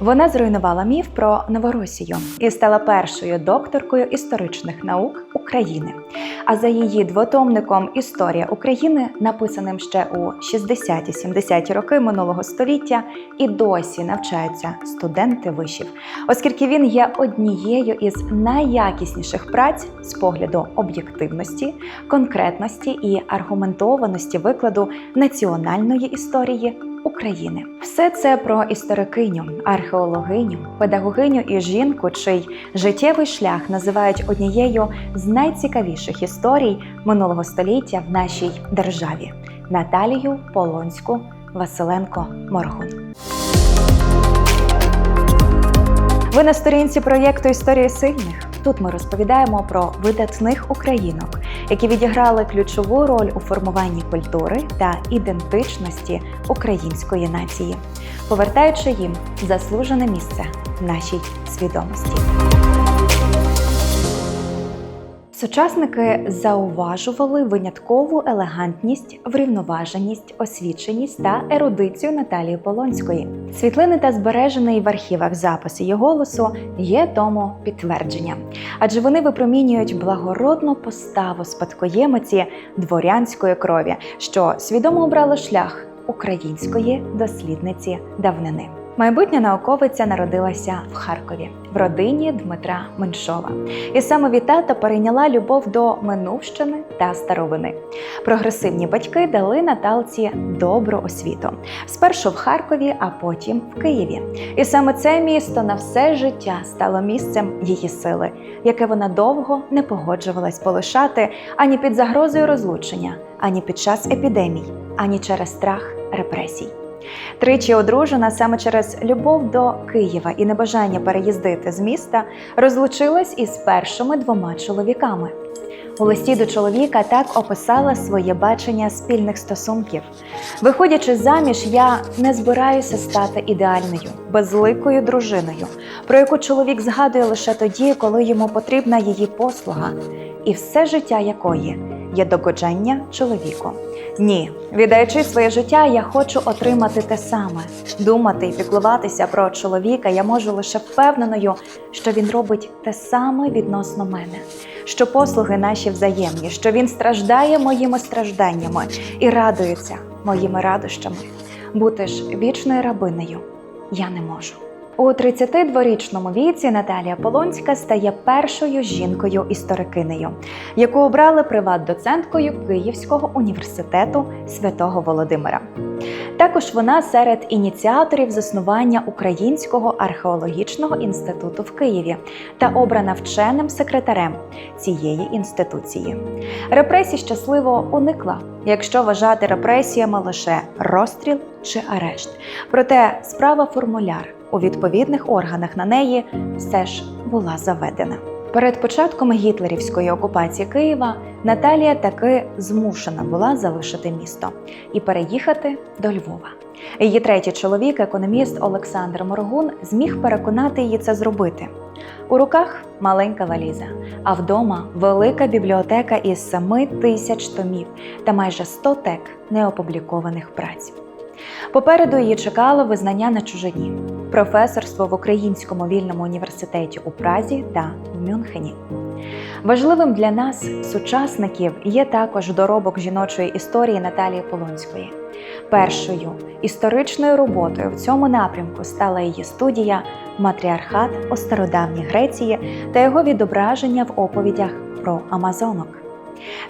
Вона зруйнувала міф про Новоросію і стала першою докторкою історичних наук України. А за її двотомником Історія України, написаним ще у 60-70-ті роки минулого століття, і досі навчаються студенти вишів, оскільки він є однією із найякісніших праць з погляду об'єктивності, конкретності і аргументованості викладу національної історії України. Все це про історикиню, археологиню, педагогиню і жінку, чий життєвий шлях називають однією з найцікавіших історій минулого століття в нашій державі Наталію Полонську Василенко Моргун. Ви на сторінці проєкту Історія сильних. Тут ми розповідаємо про видатних українок, які відіграли ключову роль у формуванні культури та ідентичності української нації, повертаючи їм заслужене місце в нашій свідомості. Сучасники зауважували виняткову елегантність, врівноваженість, освіченість та ерудицію Наталії Полонської. Світлини та збережений в архівах запис її голосу є тому підтвердження, адже вони випромінюють благородну поставу спадкоємиці дворянської крові, що свідомо обрали шлях української дослідниці давнини. Майбутня науковиця народилася в Харкові в родині Дмитра Меншова, і саме від тата перейняла любов до минувщини та старовини. Прогресивні батьки дали Наталці добру освіту спершу в Харкові, а потім в Києві. І саме це місто на все життя стало місцем її сили, яке вона довго не погоджувалась полишати ані під загрозою розлучення, ані під час епідемій, ані через страх репресій. Тричі одружена саме через любов до Києва і небажання переїздити з міста, розлучилась із першими двома чоловіками. У листі до чоловіка так описала своє бачення спільних стосунків. Виходячи заміж, я не збираюся стати ідеальною, безликою дружиною, про яку чоловік згадує лише тоді, коли йому потрібна її послуга, і все життя якої є догоджання чоловіку. Ні, віддаючи своє життя, я хочу отримати те саме. Думати і піклуватися про чоловіка я можу лише впевненою, що він робить те саме відносно мене, що послуги наші взаємні, що він страждає моїми стражданнями і радується моїми радощами. Бути ж вічною рабинею я не можу. У 32-річному віці Наталія Полонська стає першою жінкою-історикинею, яку обрали приват-доценткою Київського університету святого Володимира. Також вона серед ініціаторів заснування Українського археологічного інституту в Києві та обрана вченим секретарем цієї інституції. Репресій щасливо уникла, якщо вважати репресіями лише розстріл чи арешт. Проте справа формуляр у відповідних органах на неї все ж була заведена. Перед початком гітлерівської окупації Києва Наталія таки змушена була залишити місто і переїхати до Львова. Її третій чоловік, економіст Олександр Моргун, зміг переконати її це зробити. У руках маленька валіза, а вдома велика бібліотека із 7 тисяч томів та майже 100 тек неопублікованих праць. Попереду її чекало визнання на чужині, професорство в Українському вільному університеті у Празі та в Мюнхені. Важливим для нас, сучасників, є також доробок жіночої історії Наталії Полонської. Першою історичною роботою в цьому напрямку стала її студія Матріархат у стародавній Греції та його відображення в оповідях про Амазонок.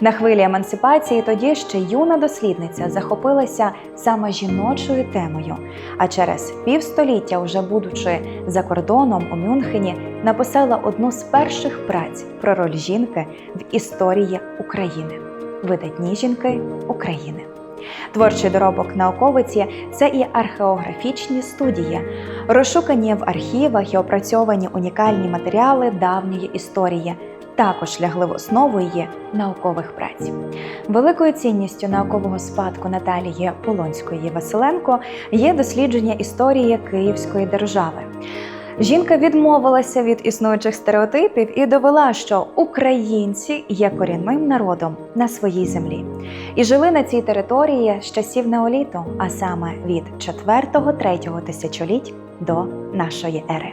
На хвилі емансипації тоді ще юна дослідниця захопилася саме жіночою темою, а через півстоліття, вже будучи за кордоном у Мюнхені, написала одну з перших праць про роль жінки в історії України. Видатні жінки України. Творчий доробок науковиці це і археографічні студії, розшукані в архівах і опрацьовані унікальні матеріали давньої історії, також лягли в основу її наукових праць. Великою цінністю наукового спадку Наталії Полонської Василенко є дослідження історії Київської держави. Жінка відмовилася від існуючих стереотипів і довела, що українці є корінним народом на своїй землі і жили на цій території з часів неоліту, а саме від 4-3 тисячоліть до нашої ери.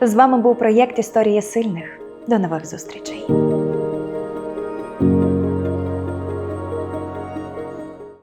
З вами був проєкт Історія сильних. До нових зустрічей.